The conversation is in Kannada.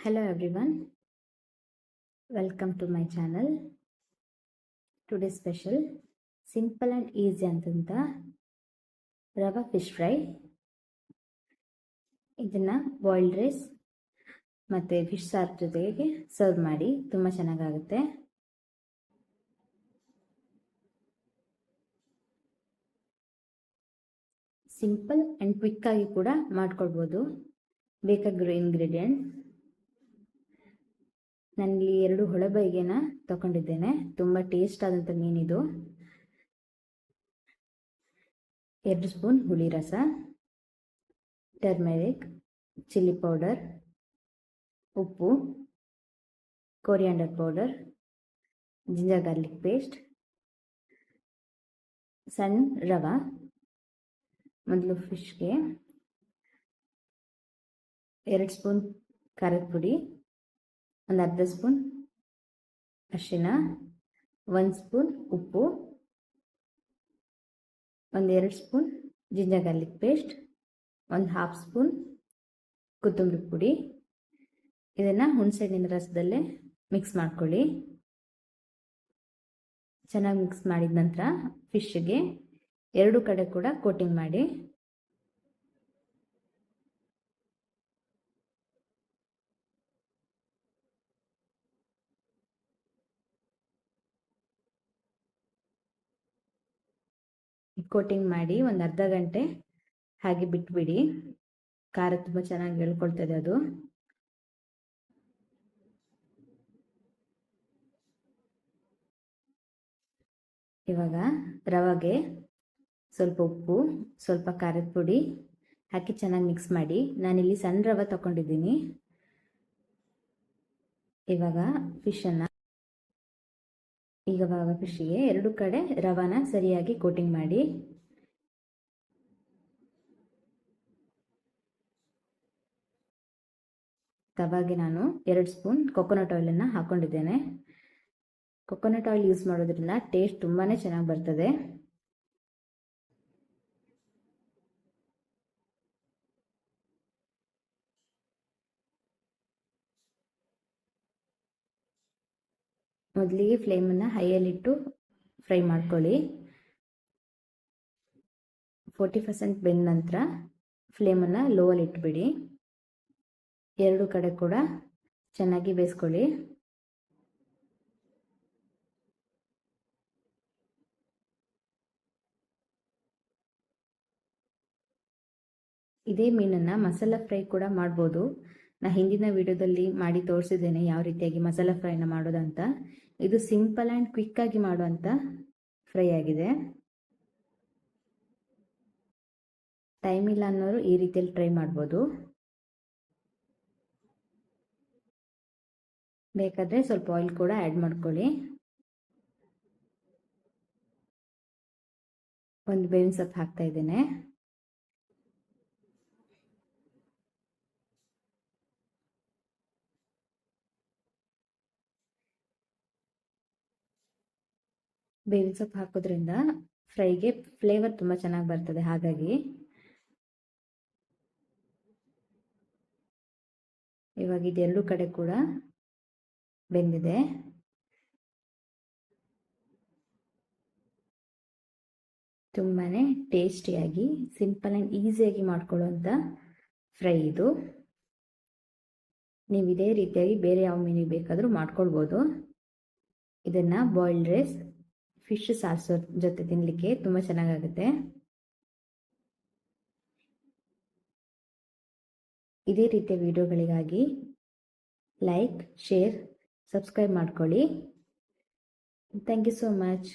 Hello everyone, welcome to my channel. Today special simple and easy ಅಂತಂತ ರವಾ ಫಿಶ್ ಫ್ರೈ ಇದನ್ನು ಬಾಯ್ಲ್ಡ್ ರೈಸ್ ಮತ್ತು ಫಿಶ್ ಸಾರ್ ಜೊತೆಗೆ ಸರ್ವ್ ಮಾಡಿ ತುಂಬ ಚೆನ್ನಾಗಾಗುತ್ತೆ. ಸಿಂಪಲ್ ಆ್ಯಂಡ್ ಕ್ವಿಕ್ಕಾಗಿ ಕೂಡ ಮಾಡ್ಕೊಳ್ಬೋದು ಬೇಕಾಗಿರೋ ಇಂಗ್ರೀಡಿಯೆಂಟ್ ನಾನಿಲ್ಲಿ ಎರಡು ಹೊಳಬೈಗೆನ ತಗೊಂಡಿದ್ದೇನೆ. ತುಂಬ ಟೇಸ್ಟ್ ಆದಂಥ ಮೀನಿದು. ಎರಡು ಸ್ಪೂನ್ ಹುಳಿ ರಸ, ಟರ್ಮೆರಿಕ್, ಚಿಲ್ಲಿ ಪೌಡರ್, ಉಪ್ಪು, coriander powder, ginger garlic paste, ಸಣ್ಣ ರವೆ, ಮೊದಲು ಫಿಶ್ಗೆ ಎರಡು ಸ್ಪೂನ್ ಖಾರದ ಪುಡಿ ಒಂದು ಅರ್ಧ ಸ್ಪೂನ್ ಅರಿಶಿನ ಒಂದು ಸ್ಪೂನ್ ಉಪ್ಪು, ಒಂದು ಎರಡು ಸ್ಪೂನ್ ಜಿಂಜರ್ ಗಾರ್ಲಿಕ್ ಪೇಸ್ಟ್, ಒಂದು ಹಾಫ್ ಸ್ಪೂನ್ ಕೊತ್ತಂಬರಿ ಪುಡಿ. ಇದನ್ನು ಹುಣಸೆಹಣ್ಣಿನ ರಸದಲ್ಲೇ ಮಿಕ್ಸ್ ಮಾಡ್ಕೊಳ್ಳಿ. ಚೆನ್ನಾಗಿ ಮಿಕ್ಸ್ ಮಾಡಿದ ನಂತರ ಫಿಶ್ಗೆ ಎರಡು ಕಡೆ ಕೂಡ ಕೋಟಿಂಗ್ ಮಾಡಿ. ಕೋಟಿಂಗ್ ಮಾಡಿ ಒಂದು ಅರ್ಧ ಗಂಟೆ ಹಾಗೆ ಬಿಟ್ಬಿಡಿ. ಖಾರ ತುಂಬ ಚೆನ್ನಾಗಿ ಹೇಳ್ಕೊಳ್ತದೆ ಅದು. ಇವಾಗ ರವೆಗೆ ಸ್ವಲ್ಪ ಉಪ್ಪು, ಸ್ವಲ್ಪ ಖಾರದ ಪುಡಿ ಹಾಕಿ ಚೆನ್ನಾಗಿ ಮಿಕ್ಸ್ ಮಾಡಿ. ನಾನಿಲ್ಲಿ ಸಣ್ಣ ರವೆ ತಗೊಂಡಿದ್ದೀನಿ ಇವಾಗ ಫಿಶನ್ನು ಈಗ ಫಿಶ್ಗೆ ಎರಡು ಕಡೆ ರವಾನ ಸರಿಯಾಗಿ ಕೋಟಿಂಗ್ ಮಾಡಿ. ತವಾಗೆ ನಾನು ಎರಡು ಸ್ಪೂನ್ ಕೊಕೊನಟ್ ಆಯಿಲನ್ನು ಹಾಕ್ಕೊಂಡಿದ್ದೇನೆ ಕೊಕೊನಟ್ ಆಯಿಲ್ ಯೂಸ್ ಮಾಡೋದ್ರಿಂದ ಟೇಸ್ಟ್ ತುಂಬಾ ಚೆನ್ನಾಗಿ ಬರ್ತದೆ. ಮೊದಲಿಗೆ ಫ್ಲೇಮನ್ನು ಹೈಯಲ್ಲಿಟ್ಟು ಫ್ರೈ ಮಾಡ್ಕೊಳ್ಳಿ. ಫೋರ್ಟಿ ಪರ್ಸೆಂಟ್ ಬೆಂದ ನಂತರ ಫ್ಲೇಮನ್ನು ಲೋವಲ್ಲಿ ಇಟ್ಬಿಡಿ. ಎರಡು ಕಡೆ ಕೂಡ ಚೆನ್ನಾಗಿ ಬೇಯಿಸ್ಕೊಳ್ಳಿ. ಇದೇ ಮೀನನ್ನು ಮಸಾಲ ಫ್ರೈ ಕೂಡ ಮಾಡ್ಬೋದು. ನಾ ಹಿಂದಿನ ವಿಡಿಯೋದಲ್ಲಿ ಮಾಡಿ ತೋರಿಸಿದ್ದೇನೆ ಯಾವ ರೀತಿಯಾಗಿ ಮಸಾಲ ಫ್ರೈನ ಮಾಡೋದಂತ. ಇದು ಸಿಂಪಲ್ ಆ್ಯಂಡ್ ಕ್ವಿಕ್ಕಾಗಿ ಮಾಡುವಂಥ ಫ್ರೈ ಆಗಿದೆ. ಟೈಮ್ ಇಲ್ಲ ಅನ್ನೋರು ಈ ರೀತಿಯಲ್ಲಿ ಟ್ರೈ ಮಾಡ್ಬೋದು. ಬೇಕಾದರೆ ಸ್ವಲ್ಪ ಆಯಿಲ್ ಕೂಡ ಆ್ಯಡ್ ಮಾಡ್ಕೊಳ್ಳಿ. ಒಂದು ಬೇವಿನ ಸೊಪ್ಪು ಹಾಕ್ತಾ ಇದ್ದೇನೆ. ಬೇವಿನ ಸೊಪ್ಪು ಹಾಕೋದ್ರಿಂದ ಫ್ರೈಗೆ ಫ್ಲೇವರ್ ತುಂಬ ಚೆನ್ನಾಗಿ ಬರ್ತದೆ, ಹಾಗಾಗಿ. ಇವಾಗ ಇದೆರಡು ಕಡೆ ಕೂಡ ಬೆಂದಿದೆ. ತುಂಬಾ ಟೇಸ್ಟಿಯಾಗಿ, ಸಿಂಪಲ್ ಆ್ಯಂಡ್ ಈಸಿಯಾಗಿ ಮಾಡ್ಕೊಳ್ಳುವಂಥ ಫ್ರೈ ಇದು. ನೀವು ಇದೇ ರೀತಿಯಾಗಿ ಬೇರೆ ಯಾವ ಮೀನಿಗೆ ಬೇಕಾದರೂ ಮಾಡ್ಕೊಳ್ಬೋದು. ಇದನ್ನು ಬಾಯ್ಲ್ಡ್ ರೈಸ್ ಫಿಶ್ ಸಾಸು ಜೊತೆ ತಿನ್ನಲಿಕ್ಕೆ ತುಂಬ ಚೆನ್ನಾಗಾಗುತ್ತೆ. ಇದೇ ರೀತಿಯ ವಿಡಿಯೋಗಳಿಗಾಗಿ ಲೈಕ್, ಶೇರ್, ಸಬ್ಸ್ಕ್ರೈಬ್ ಮಾಡ್ಕೊಳ್ಳಿ. Thank you so much.